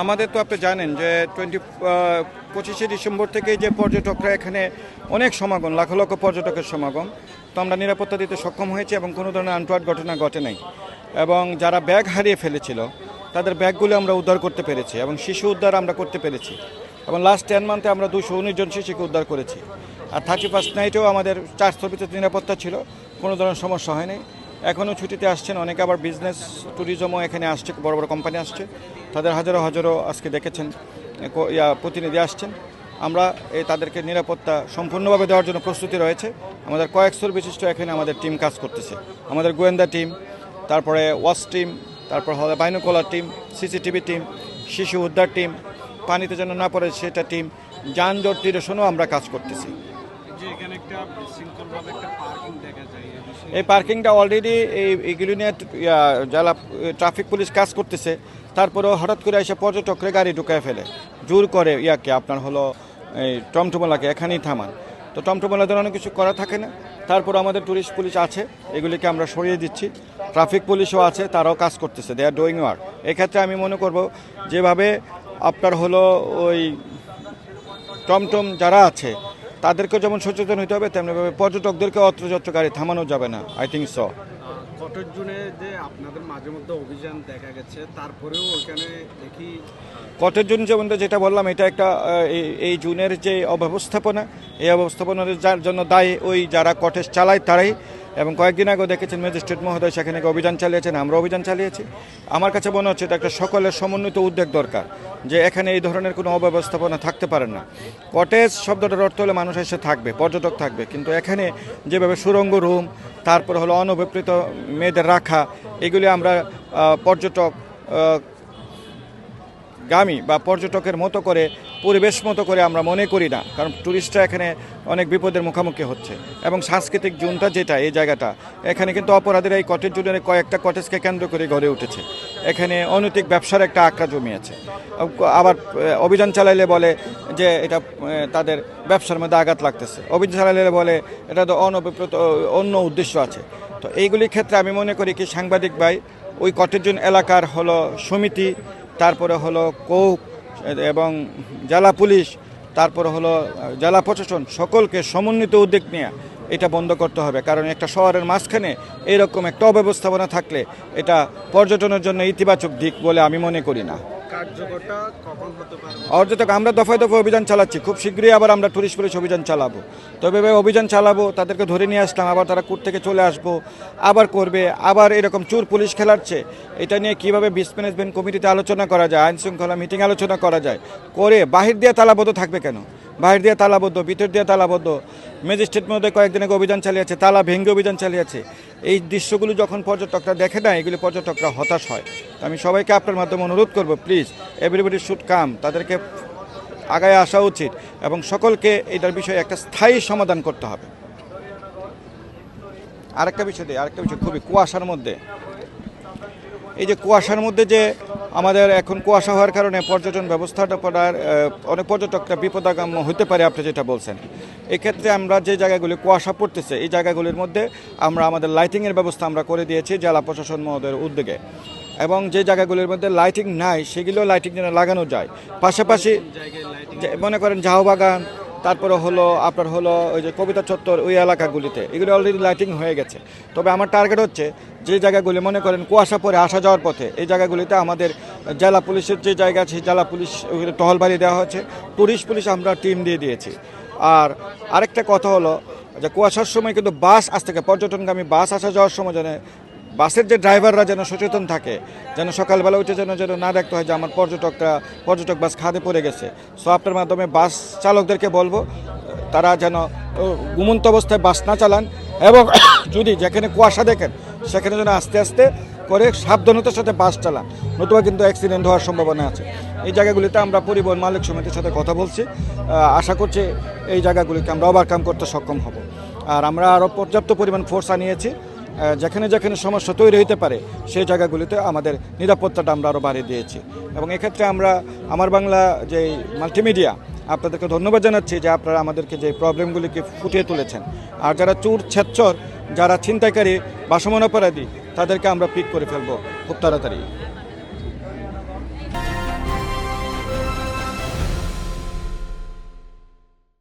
আমাদের তো আপনি জানেন যে টোয়েন্টি পঁচিশে ডিসেম্বর থেকে যে পর্যটকরা এখানে অনেক সমাগম, লাখ লক্ষ পর্যটকের সমাগম, তো আমরা নিরাপত্তা দিতে সক্ষম হয়েছি এবং কোনো ধরনের আনটোয়ার্ড ঘটনা ঘটে নাই। এবং যারা ব্যাগ হারিয়ে ফেলেছিল, তাদের ব্যাগগুলো আমরা উদ্ধার করতে পেরেছি এবং শিশু উদ্ধার আমরা করতে পেরেছি। এবং লাস্ট টেন মান্থে আমরা দুশো উনিশ জন শিশুকে উদ্ধার করেছি। আর থার্টি ফার্স্ট নাইটেও আমাদের চার স্থপিত নিরাপত্তা ছিল, কোনো ধরনের সমস্যা হয়নি। এখনও ছুটিতে আসছেন, অনেকে আবার বিজনেস ট্যুরিজমও এখানে আসছে, বড় বড় কোম্পানি আসছে। তাদের হাজারো হাজারো আজকে দেখেছেন প্রতিনিধি আসছেন। আমরা এই তাদেরকে নিরাপত্তা সম্পূর্ণভাবে দেওয়ার জন্য প্রস্তুতি রয়েছে। আমাদের কয়েকশোর বিশিষ্ট এখানে আমাদের টিম কাজ করতেছে। আমাদের গোয়েন্দা টিম তারপরে ওয়াচ টিম তারপর হবে বাইনোকলার টিম সিসিটিভি টিম শিশু উদ্ধার টিম পানিতে যেন না পড়ে সেটা টিম যানজট নিরসনও আমরা কাজ করতেছি। যে এখানে একটা বিশৃঙ্খলভাবে একটা পার্কিং দেখা যায়। এই পার্কিংটা অলরেডি এই এগুলি নিয়ে যারা ট্রাফিক পুলিশ কাজ করতেছে, তারপরেও হঠাৎ করে এসে পর্যটকরা গাড়ি ঢুকায় ফেলে। জোর করে, ইয়াকে আপনার হলো, এই টমটমলাকে এখানেই থামান। তো টমটমলাদের অনেক কিছু করা থাকে না। তারপর আমাদের টুরিস্ট পুলিশ আছে, এগুলিকে আমরা সরিয়ে দিচ্ছি। ট্রাফিক পুলিশও আছে, তারাও কাজ করতেছে দে আর ডুইং ওয়ার্ক এক্ষেত্রে আমি মনে করব, যেভাবে আপনার হলো ওই টমটম যারা আছে তাদেরকেও যেমন সচেতন হতে হবে তেমনিভাবে পর্যটকদেরকে অত্রযত্র গাড়ি থামানো যাবে না আই থিঙ্ক সো কটের জুনে যে আপনাদের মাঝে মধ্যে অভিযান দেখা গেছে তারপরেও ওইখানে দেখি কটের যেমন যেটা বললাম এটা একটা এই- এই জুনের যে অব্যবস্থাপনা এই অব্যবস্থাপনার যার জন্য দায়ী ওই যারা কটেজ চালায় তারাই এবং কয়েকদিন আগেও দেখেছেন ম্যাজিস্ট্রেট মহোদয় সেখানে অভিযান চালিয়েছেন, আমরা অভিযান চালিয়েছি। আমার কাছে মনে হচ্ছে এটা একটা সকলের সমন্বিত উদ্যোগ দরকার, যে এখানে এই ধরনের কোনো অব্যবস্থাপনা থাকতে পারে না। কটেজ শব্দটার অর্থ হলে মানুষ এসে থাকবে, পর্যটক থাকবে, কিন্তু এখানে যেভাবে সুরঙ্গ রুম, তারপর হলো অনভিপ্রেত মেয়েদের রাখা, এগুলি আমরা পর্যটক গামী বা পর্যটকের মতো করে, পরিবেশ মতো করে আমরা মনে করি না, কারণ ট্যুরিস্টরা এখানে অনেক বিপদের মুখোমুখি হচ্ছে। এবং সাংস্কৃতিক জোনটা যেটা, এই জায়গাটা, এখানে কিন্তু অপরাধীরা এই কটেজ জুনের কয়েকটা কটেজকে কেন্দ্র করে গড়ে উঠেছে। এখানে অনৈতিক ব্যবসার একটা আঁকড়া জমিয়েছে আবার অভিযান চালাইলে বলে যে এটা তাদের ব্যবসার মধ্যে আঘাত লাগতেছে। অভিযান চালাইলে বলে এটা তো অনভিপ্রেত, অন্য উদ্দেশ্য আছে। তো এইগুলির ক্ষেত্রে আমি মনে করি কি সাংবাদিক ভাই, ওই কটেজন এলাকার হলো সমিতি তারপরে হলো কোক এবং জেলা পুলিশ, তারপরে হলো জেলা প্রশাসন সকলকে সমন্বিত উদ্যোগ নিয়ে এটা বন্ধ করতে হবে। কারণ একটা শহরের মাঝখানে এরকম একটা অব্যবস্থাপনা থাকলে এটা পর্যটনের জন্য ইতিবাচক দিক বলে আমি মনে করি না। কার্যকরটা আমরা দফায় দফায় অভিযান চালাচ্ছি। খুব শীঘ্রই আবার আমরা টুরিস্ট পুলিশ অভিযান চালাবো। তবে এভাবে অভিযান চালাবো, তাদেরকে ধরে নিয়ে আসলাম, আবার তারা কোর্ট থেকে চলে আসব, আবার করবে, আবার এরকম চোর পুলিশ খেলাচ্ছে। এটা নিয়ে কীভাবে বিস ম্যানেজমেন্ট কমিটিতে আলোচনা করা যায়, আইনশৃঙ্খলা মিটিং আলোচনা করা যায়, করে বাহির দিয়ে তালাবদ্ধ থাকবে কেন? বাহির দিয়ে তালাবদ্ধ ভিতর দিয়ে তালাবদ্ধ ম্যাজিস্ট্রেট মধ্যে কয়েকদিন আগে অভিযান চালিয়েছে, তালা ভেঙ্গে অভিযান চালিয়েছে। এই দৃশ্যগুলো যখন পর্যটকরা দেখে না এগুলি পর্যটকরা হতাশ হয়। আমি সবাইকে আপনার মাধ্যমে অনুরোধ করব প্লিজ এভরিবডি শুড কাম তাদেরকে আগায় আসা উচিত এবং সকলকে এটার বিষয়ে একটা স্থায়ী সমাধান করতে হবে। আরেকটা বিষয় দিয়ে আরেকটা বিষয় খুবই কুয়াশার মধ্যে। এই যে কুয়াশার মধ্যে যে আমাদের এখন কুয়াশা হওয়ার কারণে পর্যটন ব্যবস্থাটা পড়ার অনেক পর্যটকরা বিপদাগাম্য হতে পারে আপনি যেটা বলছেন। এক্ষেত্রে আমরা যে জায়গাগুলি কুয়াশা পড়তেছে, এই জায়গাগুলির মধ্যে আমরা আমাদের লাইটিংয়ের ব্যবস্থা আমরা করে দিয়েছি জেলা প্রশাসন মহোদয়ের উদ্যোগে। এবং যে জায়গাগুলির মধ্যে লাইটিং নাই, সেগুলো লাইটিং যেন লাগানো যায়। পাশাপাশি মনে করেন ঝাউবাগান তারপরে হলো আপনার হলো ওই যে কবিতা চত্বর ওই এলাকাগুলিতে। এগুলো অলরেডি লাইটিং হয়ে গেছে। তবে আমার টার্গেট হচ্ছে যে জায়গাগুলি, মনে করেন কুয়াশা পরে আসা যাওয়ার পথে, এই জায়গাগুলিতে আমাদের জেলা পুলিশের যে জায়গা আছে জেলা পুলিশ ওইখানে টহলবাড়ি দেওয়া হচ্ছে টুরিস্ট পুলিশ আমরা টিম দিয়ে দিয়েছি। আর আরেকটা কথা হলো যে কুয়াশার সময় কিন্তু বাস আজ থেকে। পর্যটনগামী বাস আসা যাওয়ার সময় যেন বাসের যে ড্রাইভাররা যেন সচেতন থাকে, যেন সকালবেলা উঠে যেন যেন না দেখতে হয় যে আমার পর্যটকরা, পর্যটক বাস খাদে পড়ে গেছে। সো আপনার মাধ্যমে বাস চালকদেরকে বলব, তারা যেন ঘুমন্ত অবস্থায় বাস না চালান এবং যদি যেখানে কুয়াশা দেখেন, সেখানে যেন আস্তে আস্তে করে সাবধানতার সাথে বাস চালান। নতুবা কিন্তু অ্যাক্সিডেন্ট হওয়ার সম্ভাবনা আছে। এই জায়গাগুলিতে আমরা পরিবহন মালিক সমিতির সাথে কথা বলছি। আশা করছি এই জায়গাগুলিকে আমরা ওভারকাম করতে সক্ষম হব। আর আমরা আরও পর্যাপ্ত পরিমাণ ফোর্স আনিয়েছি। যেখানে যেখানে সমস্যা তৈরি হইতে পারে, সেই জায়গাগুলিতে আমাদের নিরাপত্তাটা আমরা আরও বাড়িয়ে দিয়েছি। এবং এক্ষেত্রে আমরা আমার বাংলা যে মাল্টিমিডিয়া আপনাদেরকে ধন্যবাদ জানাচ্ছি যে আপনারা আমাদেরকে যে প্রবলেমগুলিকে ফুটিয়ে তুলেছেন। আর যারা চুর, ছেচ্ছর, যারা ছিনতাইকারী, বাসমন অপরাধী, তাদেরকে আমরা পিক করে ফেলব। খুব তাড়াতাড়ি।